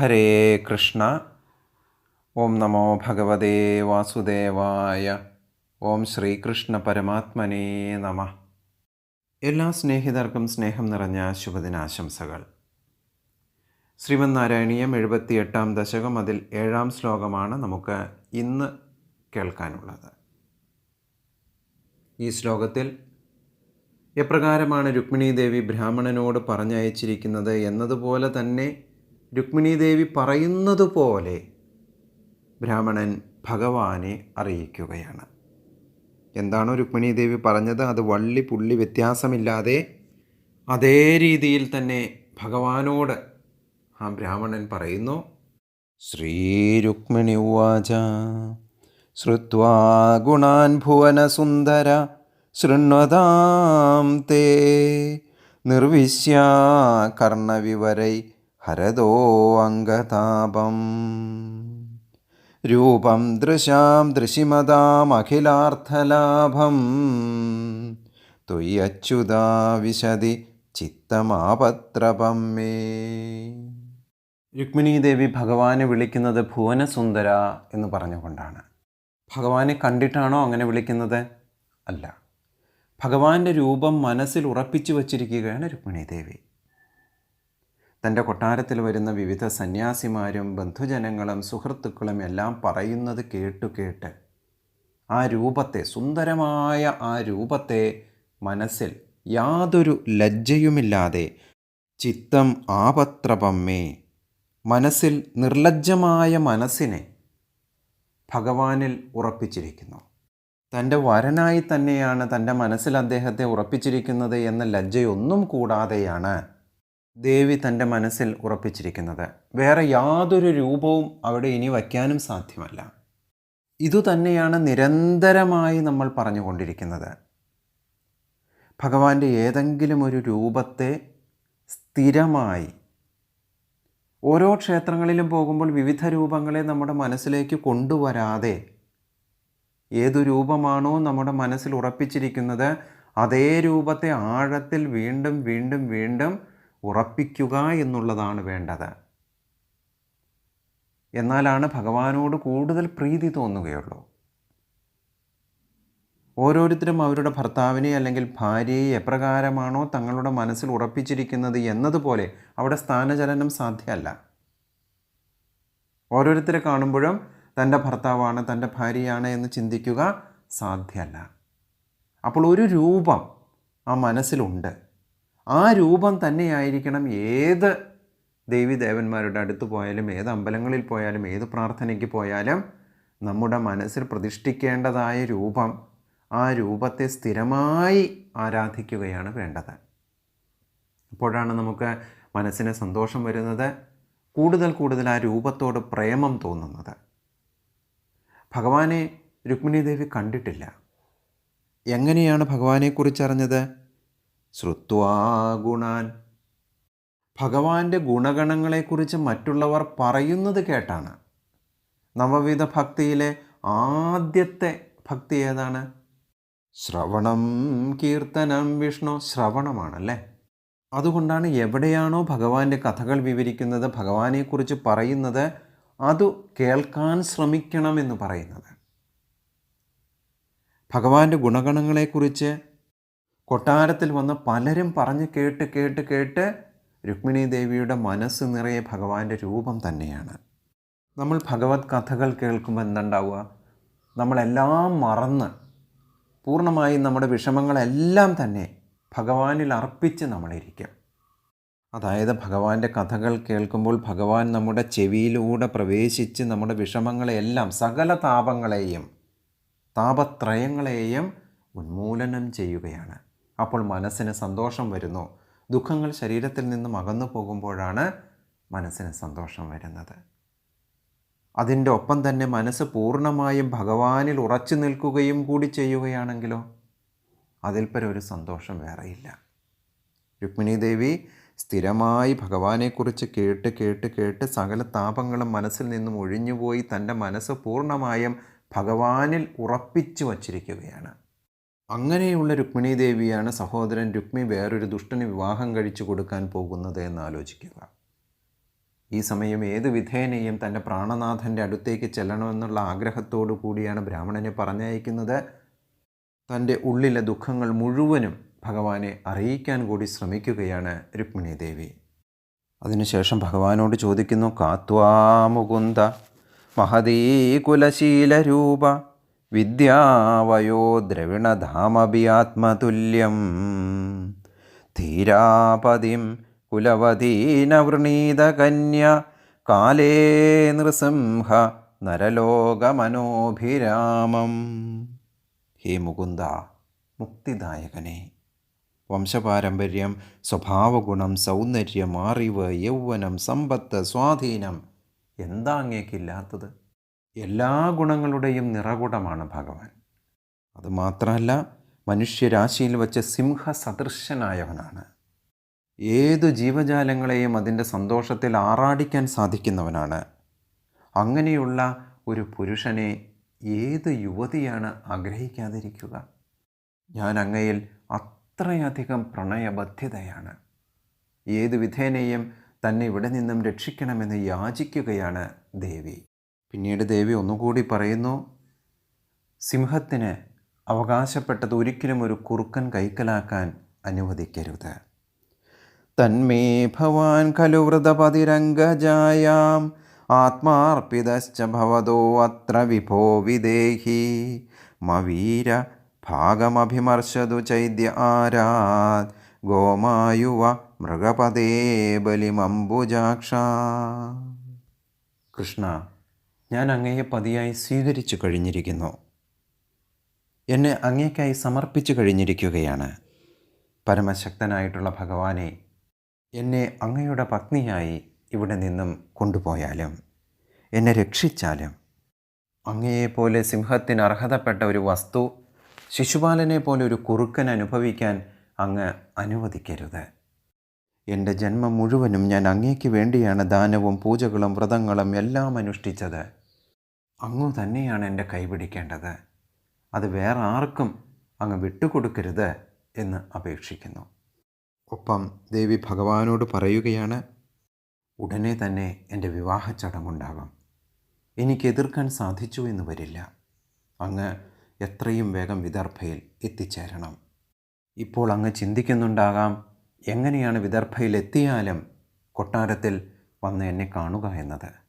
ഹരേ കൃഷ്ണ ഓം നമോ ഭഗവതേ വാസുദേവായ ഓം ശ്രീകൃഷ്ണ പരമാത്മനേ നമ എല്ലാ സ്നേഹിതർക്കും സ്നേഹം നിറഞ്ഞ ശുഭദിനാശംസകൾ. ശ്രീമന്നാരായണീയം എഴുപത്തിയെട്ടാം ദശകം അതിൽ ഏഴാം ശ്ലോകമാണ് നമുക്ക് ഇന്ന് കേൾക്കാനുള്ളത്. ഈ ശ്ലോകത്തിൽ എപ്രകാരമാണ് രുക്മിണീദേവി ബ്രാഹ്മണനോട് പറഞ്ഞയച്ചിരിക്കുന്നത് എന്നതുപോലെ തന്നെ രുക്മിണീ ദേവി പറയുന്നത് പോലെ ബ്രാഹ്മണൻ ഭഗവാനെ അറിയിക്കുകയാണ്. എന്താണോ രുക്മിണി ദേവി പറഞ്ഞത്? അത് വള്ളി പുള്ളി വ്യത്യാസമില്ലാതെ അതേ രീതിയിൽ തന്നെ ഭഗവാനോട് ആ ബ്രാഹ്മണൻ പറയുന്നു. ശ്രീരുക്മിണി ഉവാച ശ്രുത്വാ ഗുണാൻ ഭുവനസുന്ദര ശൃണ്വതാം തേ നിർവിശ്യ കർണവിവരൈ ഹരതോ അംഗതാപം. രൂപം ദൃശാം ദൃശിമതാമഖിലാർത്ഥലാഭം തൊയ്യച്യുതാ വിശതി ചിത്തമാപത്രപം മേ. രുക്മിണീദേവി ഭഗവാനെ വിളിക്കുന്നത് ഭുവനസുന്ദര എന്ന് പറഞ്ഞുകൊണ്ടാണ്. ഭഗവാനെ കണ്ടിട്ടാണോ അങ്ങനെ വിളിക്കുന്നത്? അല്ല. ഭഗവാന്റെ രൂപം മനസ്സിൽ ഉറപ്പിച്ചു വച്ചിരിക്കുകയാണ് രുക്മിണി ദേവി. തന്റെ കൊട്ടാരത്തിൽ വരുന്ന വിവിധ സന്യാസിമാരും ബന്ധുജനങ്ങളും സുഹൃത്തുക്കളും എല്ലാം പറയുന്നത് കേട്ടു കേട്ട് ആ രൂപത്തെ സുന്ദരമായ ആ രൂപത്തെ മനസ്സിൽ യാതൊരു ലജ്ജയുമില്ലാതെ ചിത്തം ആപത്രപമ്മേ മനസ്സിൽ നിർലജ്ജമായ മനസ്സിനെ ഭഗവാനിൽ ഉറപ്പിച്ചിരിക്കുന്നു. തന്റെ വരനായി തന്നെയാണ് തന്റെ മനസ്സിൽ അദ്ദേഹത്തെ ഉറപ്പിച്ചിരിക്കുന്നത് എന്ന ലജ്ജയൊന്നും കൂടാതെയാണ് ദേവി തന്റെ മനസ്സിൽ ഉറപ്പിച്ചിരിക്കുന്നത്. വേറെ യാതൊരു രൂപവും അവിടെ ഇനി വയ്ക്കാനും സാധ്യമല്ല. ഇതുതന്നെയാണ് നിരന്തരമായി നമ്മൾ പറഞ്ഞുകൊണ്ടിരിക്കുന്നത്. ഭഗവാന്റെ ഏതെങ്കിലും ഒരു രൂപത്തെ സ്ഥിരമായി ഓരോ ക്ഷേത്രങ്ങളിലും പോകുമ്പോൾ വിവിധ രൂപങ്ങളെ നമ്മുടെ മനസ്സിലേക്ക് കൊണ്ടുവരാതെ ഏതു രൂപമാണോ നമ്മുടെ മനസ്സിൽ ഉറപ്പിച്ചിരിക്കുന്നത് അതേ രൂപത്തെ ആഴത്തിൽ വീണ്ടും വീണ്ടും വീണ്ടും ഉറപ്പിക്കുക എന്നുള്ളതാണ് വേണ്ടത്. എന്നാലാണ് ഭഗവാനോട് കൂടുതൽ പ്രീതി തോന്നുകയുള്ളൂ. ഓരോരുത്തരും അവരുടെ ഭർത്താവിനെ അല്ലെങ്കിൽ ഭാര്യയെ എപ്രകാരമാണോ തങ്ങളുടെ മനസ്സിൽ ഉറപ്പിച്ചിരിക്കുന്നത് എന്നതുപോലെ അവിടെ സ്ഥാനചലനം സാധ്യമല്ല. ഓരോരുത്തരെ കാണുമ്പോഴും തന്റെ ഭർത്താവാണ് തന്റെ ഭാര്യയാണ് എന്ന് ചിന്തിക്കുക സാധ്യമല്ല. അപ്പോൾ ഒരു രൂപം ആ മനസ്സിലുണ്ട്. ആ രൂപം തന്നെയായിരിക്കണം ഏത് ദേവിദേവന്മാരുടെ അടുത്ത് പോയാലും ഏത് അമ്പലങ്ങളിൽ പോയാലും ഏത് പ്രാർത്ഥനയ്ക്ക് പോയാലും നമ്മുടെ മനസ്സിൽ പ്രതിഷ്ഠിക്കേണ്ടതായ രൂപം ആ രൂപത്തെ സ്ഥിരമായി ആരാധിക്കുകയാണ് വേണ്ടത്. അപ്പോഴാണ് നമുക്ക് മനസ്സിന് സന്തോഷം വരുന്നത് കൂടുതൽ കൂടുതൽ ആ രൂപത്തോട് പ്രേമം തോന്നുന്നത്. ഭഗവാനെ രുക്മിണി ദേവി കണ്ടിട്ടില്ല. എങ്ങനെയാണ് ഭഗവാനെക്കുറിച്ച് അറിഞ്ഞത് ശ്രുത്വാ ഗുണാൻ ഭഗവാന്റെ ഗുണഗണങ്ങളെക്കുറിച്ച് മറ്റുള്ളവർ പറയുന്നത് കേട്ടാണ്. നവവിധ ഭക്തിയിലെ ആദ്യത്തെ ഭക്തി ഏതാണ്? ശ്രവണം കീർത്തനം വിഷ്ണു ശ്രവണമാണല്ലേ? അതുകൊണ്ടാണ് എവിടെയാണോ ഭഗവാന്റെ കഥകൾ വിവരിക്കുന്നത് ഭഗവാനെക്കുറിച്ച് പറയുന്നത് അതു കേൾക്കാൻ ശ്രമിക്കണം എന്ന് പറയുന്നത്. ഭഗവാന്റെ ഗുണഗണങ്ങളെക്കുറിച്ച് കൊട്ടാരത്തിൽ വന്ന് പലരും പറഞ്ഞ് കേട്ട് കേട്ട് കേട്ട് രുക്മിണി ദേവിയുടെ മനസ്സ് നിറയെ ഭഗവാന്റെ രൂപം തന്നെയാണ്. നമ്മൾ ഭഗവത് കഥകൾ കേൾക്കുമ്പോൾ എന്തുണ്ടാവുക? നമ്മളെല്ലാം മറന്ന് പൂർണമായും നമ്മുടെ വിഷമങ്ങളെല്ലാം തന്നെ ഭഗവാനിൽ അർപ്പിച്ച് നമ്മളിരിക്കും അതായത് ഭഗവാന്റെ കഥകൾ കേൾക്കുമ്പോൾ ഭഗവാൻ നമ്മുടെ ചെവിയിലൂടെ പ്രവേശിച്ച് നമ്മുടെ വിഷമങ്ങളെയെല്ലാം സകല താപങ്ങളെയും താപത്രയങ്ങളെയും ഉന്മൂലനം ചെയ്യുകയാണ്. അപ്പോൾ മനസ്സിന് സന്തോഷം വരുന്നു. ദുഃഖങ്ങൾ ശരീരത്തിൽ നിന്നും അകന്നു പോകുമ്പോഴാണ് മനസ്സിന് സന്തോഷം വരുന്നത്. അതിന്റെ ഒപ്പം തന്നെ മനസ്സ് പൂർണമായും ഭഗവാനിൽ ഉറച്ചു നിൽക്കുകയും കൂടി ചെയ്യുകയാണെങ്കിലോ അതിൽപ്പരം ഒരു സന്തോഷം വേറെയില്ല. രുക്മിണി ദേവി സ്ഥിരമായി ഭഗവാനെക്കുറിച്ച് കേട്ട് കേട്ട് കേട്ട് സകല താപങ്ങളും മനസ്സിൽ നിന്നും ഒഴിഞ്ഞുപോയി തന്റെ മനസ്സ് പൂർണമായും ഭഗവാനിൽ ഉറപ്പിച്ചു വച്ചിരിക്കുകയാണ്. അങ്ങനെയുള്ള രുക്മിണി ദേവിയാണ് സഹോദരൻ രുക്മി വേറൊരു ദുഷ്ടന് വിവാഹം കഴിച്ചു കൊടുക്കാൻ പോകുന്നത് എന്ന് ആലോചിക്കുക. ഈ സമയം ഏത് വിധേനയും തന്റെ പ്രാണനാഥന്റെ അടുത്തേക്ക് ചെല്ലണമെന്നുള്ള ആഗ്രഹത്തോടു കൂടിയാണ് ബ്രാഹ്മണനെ പറഞ്ഞയക്കുന്നത്. തന്റെ ഉള്ളിലെ ദുഃഖങ്ങൾ മുഴുവനും ഭഗവാനെ അറിയിക്കാൻ കൂടി ശ്രമിക്കുകയാണ് രുക്മിണി ദേവി. അതിനുശേഷം ഭഗവാനോട് ചോദിക്കുന്നു കാത്വാ മുകുന്ദ മഹതീ കുലശീലരൂപ വിദ്യാവയോ ദ്രവിണധാമഭി ആത്മതുല്യം ധീരാപതിം കുലവതീനവൃണീതകന്യ കാലേ നൃസിംഹ നരലോകമനോഭിരാമം. ഹേ മുകുന്ദ മുക്തിദായകനെ വംശപാരമ്പര്യം സ്വഭാവഗുണം സൗന്ദര്യം അറിവ് യൗവനം സമ്പത്ത് സ്വാധീനം എന്താ അങ്ങേക്കില്ലാത്തത്? എല്ലാ ഗുണങ്ങളുടെയും നിറകുടമാണ് ഭഗവാൻ. അതുമാത്രമല്ല മനുഷ്യരാശിയിൽ വച്ച് സിംഹസദൃശനായവനാണ്. ഏതു ജീവജാലങ്ങളെയും അതിന്റെ സന്തോഷത്തിൽ ആറാടിക്കാൻ സാധിക്കുന്നവനാണ്. അങ്ങനെയുള്ള ഒരു പുരുഷനെ ഏത് യുവതിയാണ് ആഗ്രഹിക്കാതിരിക്കുക? ഞാൻ അങ്ങയിൽ അത്രയധികം പ്രണയബദ്ധ്യതയാണ്. ഏത് വിധേനയും തന്നെ ഇവിടെ നിന്നും രക്ഷിക്കണമെന്ന് യാചിക്കുകയാണ് ദേവി. പിന്നീട് ദേവി ഒന്നുകൂടി പറയുന്നു സിംഹത്തിന് അവകാശപ്പെട്ടത് ഒരിക്കലും ഒരു കുറുക്കൻ കൈക്കലാക്കാൻ അനുവദിക്കരുത്. തന്മേ ഭവാൻ ഖലു വ്രതപതിരംഗജായാം ആത്മാർപ്പിതശ്ച ഭവതോ അത്ര വിഭോ വിദേഹി. മവീര ഭാഗമഭിമർശതു ചൈദ്യ ആരാത് ഗോമായുവ മൃഗപദേ ബലിമംബുജാക്ഷ. കൃഷ്ണ ഞാൻ അങ്ങയെ പതിയായി സ്വീകരിച്ചു കഴിഞ്ഞിരിക്കുന്നു. എന്നെ അങ്ങേക്കായി സമർപ്പിച്ചു കഴിഞ്ഞിരിക്കുകയാണ്. പരമശക്തനായിട്ടുള്ള ഭഗവാനെ എന്നെ അങ്ങയുടെ പത്നിയായി ഇവിടെ നിന്നും കൊണ്ടുപോയാലും എന്നെ രക്ഷിച്ചാലും അങ്ങയെപ്പോലെ സിംഹത്തിന് അർഹതപ്പെട്ട ഒരു വസ്തു ശിശുപാലനെ പോലെ ഒരു കുറുക്കൻ അനുഭവിക്കാൻ അങ്ങ് അനുവദിക്കരുത്. എന്റെ ജന്മം മുഴുവനും ഞാൻ അങ്ങേക്ക് വേണ്ടിയാണ് ദാനവും പൂജകളും വ്രതങ്ങളും എല്ലാം അനുഷ്ഠിച്ചത്. അങ്ങു തന്നെയാണ് എന്റെ കൈപിടിക്കേണ്ടത് അത് വേറെ ആർക്കും അങ്ങ് വിട്ടുകൊടുക്കരുത് എന്ന് അപേക്ഷിക്കുന്നു. ഒപ്പം ദേവി ഭഗവാനോട് പറയുകയാണ് ഉടനെ തന്നെ എന്റെ വിവാഹ ചടങ്ങുണ്ടാകും എനിക്ക് എതിർക്കാൻ സാധിച്ചു എന്ന് വരില്ല. അങ്ങ് എത്രയും വേഗം വിദർഭയിൽ എത്തിച്ചേരണം. ഇപ്പോൾ അങ്ങ് ചിന്തിക്കുന്നുണ്ടാകാം എങ്ങനെയാണ് വിദർഭയിൽ എത്തിയാലും കൊട്ടാരത്തിൽ വന്ന് എന്നെ കാണുക എന്നത്.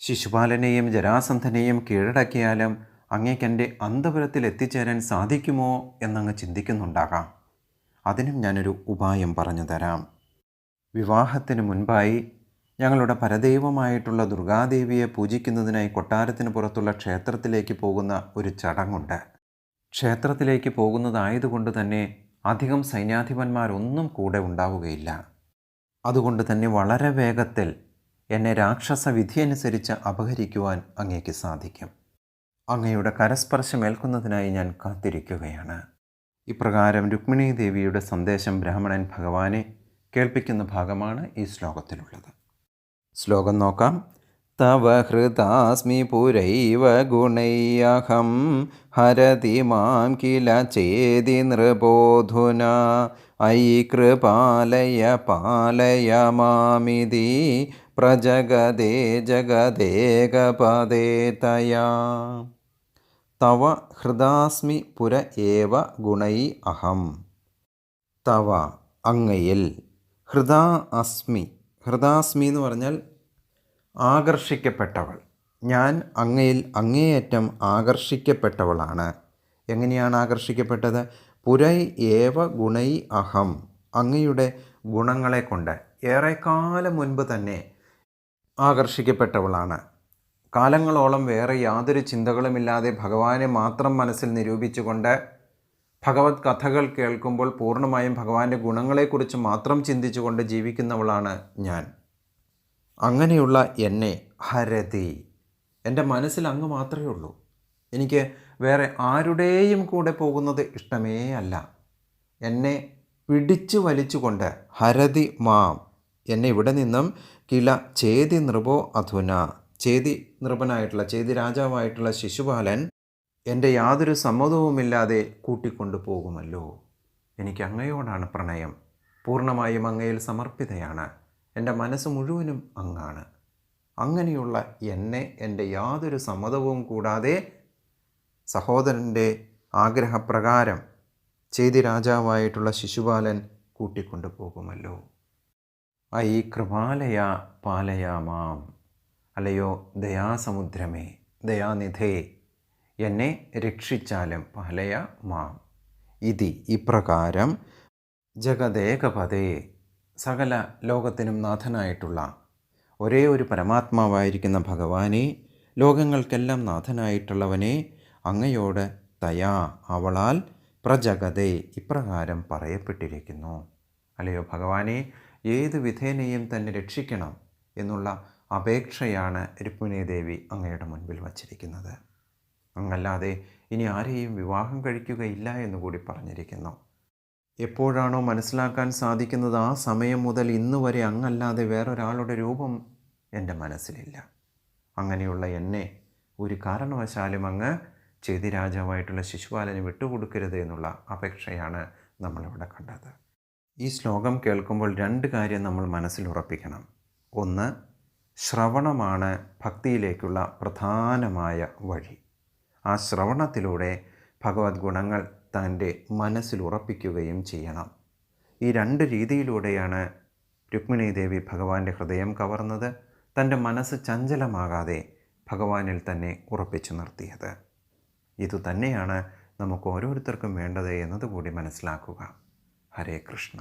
ശിശുപാലനെയും ജരാസന്ധനെയും കീഴടക്കിയാലും അങ്ങേക്ക് എന്റെ അന്തപുരത്തിൽ എത്തിച്ചേരാൻ സാധിക്കുമോ എന്നങ്ങ് ചിന്തിക്കുന്നുണ്ടാകാം. അതിനും ഞാനൊരു ഉപായം പറഞ്ഞു തരാം. വിവാഹത്തിന് മുൻപായി ഞങ്ങളുടെ പരദൈവമായിട്ടുള്ള ദുർഗാദേവിയെ പൂജിക്കുന്നതിനായി കൊട്ടാരത്തിന് പുറത്തുള്ള ക്ഷേത്രത്തിലേക്ക് പോകുന്ന ഒരു ചടങ്ങുണ്ട്. ക്ഷേത്രത്തിലേക്ക് പോകുന്നതായതുകൊണ്ട് തന്നെ അധികം സൈന്യാധിപന്മാരൊന്നും കൂടെ ഉണ്ടാവുകയില്ല. അതുകൊണ്ട് തന്നെ വളരെ വേഗത്തിൽ എന്നെ രാക്ഷസ വിധിയനുസരിച്ച് അപഹരിക്കുവാൻ അങ്ങേക്ക് സാധിക്കും. അങ്ങയുടെ കരസ്പർശമേൽക്കുന്നതിനായി ഞാൻ കാത്തിരിക്കുകയാണ്. ഇപ്രകാരം രുക്മിണി ദേവിയുടെ സന്ദേശം ബ്രാഹ്മണൻ ഭഗവാനെ കേൾപ്പിക്കുന്ന ഭാഗമാണ് ഈ ശ്ലോകത്തിലുള്ളത്. ശ്ലോകം നോക്കാം. തവ ഹൃതാസ്മി പുരൈവ ഗുണൈയഹം ഹരതി മാം കില ചേതി നൃബോധുന ഐ കൃപാലയ പാലയ മാമിതി പ്രജഗദേ ജഗദേകപദേ തയാ. തവ ഹൃദാസ്മി പുര ഏവ ഗുണൈ അഹം. തവ അങ്ങയിൽ ഹൃദാ അസ്മി. ഹൃദാസ്മി എന്ന് പറഞ്ഞാൽ ആകർഷിക്കപ്പെട്ടവൾ. ഞാൻ അങ്ങയിൽ അങ്ങേയറ്റം ആകർഷിക്കപ്പെട്ടവളാണ്. എങ്ങനെയാണ് ആകർഷിക്കപ്പെട്ടത്? പുരൈ ഏവ ഗുണൈ അഹം. അങ്ങയുടെ ഗുണങ്ങളെ കൊണ്ട്. ഏറെക്കാലം മുൻപ് തന്നെ ആകർഷിക്കപ്പെട്ടവളാണ്. കാലങ്ങളോളം വേറെ യാതൊരു ചിന്തകളുമില്ലാതെ ഭഗവാനെ മാത്രം മനസ്സിൽ നിരൂപിച്ചുകൊണ്ട് ഭഗവത് കഥകൾ കേൾക്കുമ്പോൾ പൂർണമായും ഭഗവാന്റെ ഗുണങ്ങളെക്കുറിച്ച് മാത്രം ചിന്തിച്ചുകൊണ്ട് ജീവിക്കുന്നവളാണ് ഞാൻ. അങ്ങനെയുള്ള എന്നെ ഹരതി. എന്റെ മനസ്സിൽ അങ്ങ് മാത്രമേ ഉള്ളൂ. എനിക്ക് വേറെ ആരുടെയും കൂടെ പോകുന്നത് ഇഷ്ടമേ അല്ല. എന്നെ പിടിച്ചു വലിച്ചുകൊണ്ട് ഹരതി മാം എന്നെ ഇവിടെ നിന്നും കില ചേതി നൃപോ അധുന. ചേതി നൃപനായിട്ടുള്ള ചേതി രാജാവായിട്ടുള്ള ശിശുപാലൻ എന്റെ യാതൊരു സമ്മതവുമില്ലാതെ കൂട്ടിക്കൊണ്ടു പോകുമല്ലോ. എനിക്ക് അങ്ങയോടാണ് പ്രണയം. പൂർണമായും അങ്ങയിൽ സമർപ്പിതയാണ്. എന്റെ മനസ്സ് മുഴുവനും അങ്ങാണ്. അങ്ങനെയുള്ള എന്നെ എന്റെ യാതൊരു സമ്മതവും കൂടാതെ സഹോദരന്റെ ആഗ്രഹപ്രകാരം ചെയ്തി രാജാവായിട്ടുള്ള ശിശുപാലൻ കൂട്ടിക്കൊണ്ടു പോകുമല്ലോ. ഐ കൃപാലയ പാലയാമാം അല്ലയോ ദയാസമുദ്രമേ ദയാനിധേ എന്നെ രക്ഷിച്ചാലും പാലയ മാം. ഇതി ഇപ്രകാരം ജഗദേകപതേ സകല ലോകത്തിനും നാഥനായിട്ടുള്ള ഒരേ ഒരു പരമാത്മാവായിരിക്കുന്ന ഭഗവാനെ ലോകങ്ങൾക്കെല്ലാം നാഥനായിട്ടുള്ളവനെ അങ്ങയോട് തയാ അവളാൽ പ്രജഗതേ ഇപ്രകാരം പറയപ്പെട്ടിരിക്കുന്നു. അല്ലയോ ഭഗവാനെ ഏത് വിധേനയും തന്നെ രക്ഷിക്കണം എന്നുള്ള അപേക്ഷയാണ് രുക്മിണി ദേവി അങ്ങയുടെ മുൻപിൽ വച്ചിരിക്കുന്നത്. അങ്ങല്ലാതെ ഇനി ആരെയും വിവാഹം കഴിക്കുകയില്ല എന്നുകൂടി പറഞ്ഞിരിക്കുന്നു. എപ്പോഴാണോ മനസ്സിലാക്കാൻ സാധിക്കുന്നത് ആ സമയം മുതൽ ഇന്ന് വരെ അങ്ങല്ലാതെ വേറൊരാളുടെ രൂപം എന്റെ മനസ്സിലില്ല. അങ്ങനെയുള്ള എന്നെ ഒരു കാരണവശാലും അങ്ങ് ചേതി രാജാവായിട്ടുള്ള ശിശുപാലന് വിട്ടുകൊടുക്കരുത് എന്നുള്ള അപേക്ഷയാണ് നമ്മളിവിടെ കണ്ടത്. ഈ ശ്ലോകം കേൾക്കുമ്പോൾ രണ്ട് കാര്യം നമ്മൾ മനസ്സിൽ ഉറപ്പിക്കണം. ഒന്ന് ശ്രവണമാണ് ഭക്തിയിലേക്കുള്ള പ്രധാനമായ വഴി. ആ ശ്രവണത്തിലൂടെ ഭഗവത് ഗുണങ്ങൾ തന്റെ മനസ്സിൽ ഉറപ്പിക്കുകയും ചെയ്യണം. ഈ രണ്ട് രീതിയിലൂടെയാണ് രുക്മിണി ദേവി ഭഗവാന്റെ ഹൃദയം കവർന്നത് തന്റെ മനസ്സ് ചഞ്ചലമാകാതെ ഭഗവാനിൽ തന്നെ ഉറപ്പിച്ചു നിർത്തിയത്. ഇതുതന്നെയാണ് നമുക്ക് ഓരോരുത്തർക്കും വേണ്ടത് എന്നതുകൂടി മനസ്സിലാക്കുക. ഹരേ കൃഷ്ണ